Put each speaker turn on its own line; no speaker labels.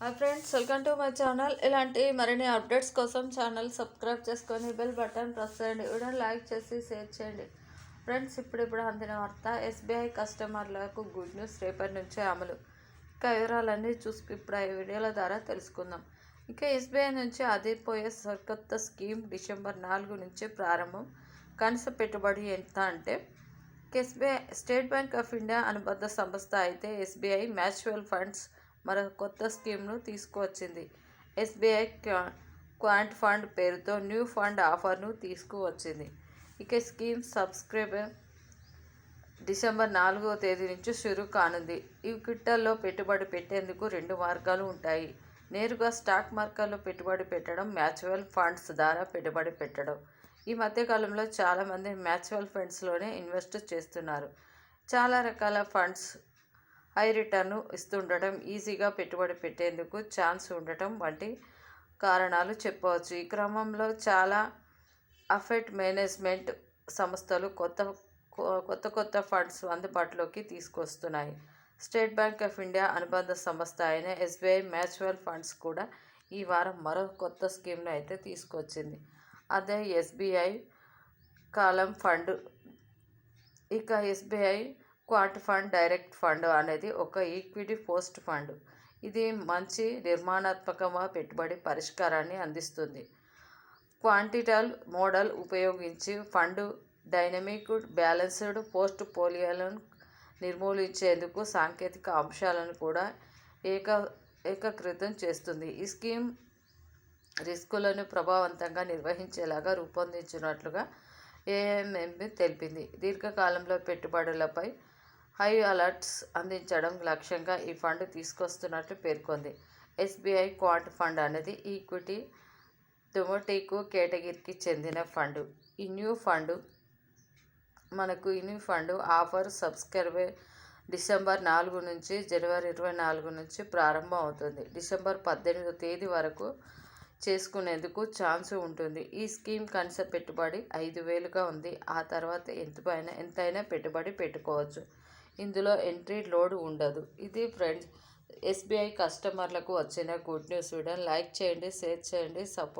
Hi friends welcome to my channel. ఇలాంటి మరిన్ని updates కోసం ఛానల్ సబ్స్క్రైబ్ చేసుకొని బెల్ బటన్ ప్రెస్ చేయండి. వీడియో లైక్ చేసి షేర్ చేయండి. ఫ్రెండ్స్ ఇప్పుడు ఇప్పుడు అందిన వార్త ఎస్బీఐ కస్టమర్లకు గుడ్ న్యూస్ రేపటి నుంచే అమలు. ఇంకా వివరాలన్నీ చూసుకు ఇప్పుడు ఈ వీడియోల ద్వారా తెలుసుకుందాం. ఇంకా ఎస్బీఐ నుంచి అదిరిపోయే సరికొత్త స్కీమ్ డిసెంబర్ నాలుగు నుంచి ప్రారంభం. కనీస పెట్టుబడి ఎంత అంటే SBI state bank of India అనుబద్ధ సంస్థ అయితే ఎస్బీఐ మ్యూచువల్ ఫండ్స్ మరొక కొత్త స్కీమ్ను తీసుకువచ్చింది. ఎస్బీఐ క్వాంట్ ఫండ్ పేరుతో న్యూ ఫండ్ ఆఫర్ను తీసుకువచ్చింది. ఇక స్కీమ్ సబ్స్క్రైబర్ డిసెంబర్ నాలుగవ తేదీ నుంచి షురు కానుంది. ఈ క్విట్టల్లో పెట్టుబడి పెట్టేందుకు రెండు మార్గాలు ఉంటాయి. నేరుగా స్టాక్ మార్కెట్లో పెట్టుబడి పెట్టడం మ్యూచువల్ ఫండ్స్ ద్వారా పెట్టుబడి పెట్టడం. ఈ మధ్యకాలంలో చాలామంది మ్యూచువల్ ఫండ్స్లోనే ఇన్వెస్ట్ చేస్తున్నారు. చాలా రకాల ఫండ్స్ హై రిటర్న్ ఇస్తుండటం ఈజీగా పెట్టుబడి పెట్టేందుకు ఛాన్స్ ఉండటం వంటి కారణాలు చెప్పవచ్చు. ఈ క్రమంలో చాలా అఫెట్ మేనేజ్మెంట్ సంస్థలు కొత్త కొత్త కొత్త ఫండ్స్ అందుబాటులోకి తీసుకొస్తున్నాయి. స్టేట్ బ్యాంక్ ఆఫ్ ఇండియా అనుబంధ సంస్థ అయిన ఎస్బీఐ మ్యూచువల్ ఫండ్స్ కూడా ఈ వారం మరో కొత్త స్కీమ్ను అయితే తీసుకొచ్చింది. అదే ఎస్బీఐ కాలం ఫండ్. ఇక SBI quant fund direct fund అనేది ఒక ఈక్విటీ పోస్ట్ ఫండ్. ఇది మంచి నిర్మాణాత్మక పెట్టుబడి పరిష్కారాన్ని అందిస్తుంది. క్వాంటిటల్ మోడల్ ఉపయోగించి ఫండ్ డైనమిక్ బ్యాలెన్స్డ్ పోస్ట్ పోలియోలను నిర్మూలించేందుకు సాంకేతిక అంశాలను కూడా ఏక ఏకీకృతం చేస్తుంది. ఈ స్కీమ్ రిస్కులను ప్రభావవంతంగా నిర్వహించేలాగా రూపొందించినట్లుగా ఏఎంఎంబి తెలిపింది. దీర్ఘకాలంలో పెట్టుబడులపై హై అలర్ట్స్ అందించడం లక్ష్యంగా ఈ ఫండ్ తీసుకొస్తున్నట్లు పేర్కొంది. ఎస్బీఐ క్వాంట్ ఫండ్ అనేది ఈక్విటీ తుమటికు కేటగిరీకి చెందిన ఫండ్. ఈ న్యూ ఫండ్ మనకు ఈ new fund offer subscriber December నాలుగు నుంచి జనవరి ఇరవై నాలుగు నుంచి ప్రారంభం అవుతుంది. డిసెంబర్ పద్దెనిమిదో తేదీ వరకు చేసుకునేందుకు ఛాన్స్ ఉంటుంది. ఈ స్కీమ్ కనీస పెట్టుబడి ఐదు వేలుగా ఉంది. ఆ తర్వాత ఎంతపైన ఎంతైనా పెట్టుబడి పెట్టుకోవచ్చు. ఇందులో ఎంట్రీ లోడ్ ఉండదు. ఇది ఫ్రెండ్స్ ఎస్బీఐ కస్టమర్లకు వచ్చిన గుడ్ న్యూస్. వీడియో లైక్ చేయండి షేర్ చేయండి సపోర్ట్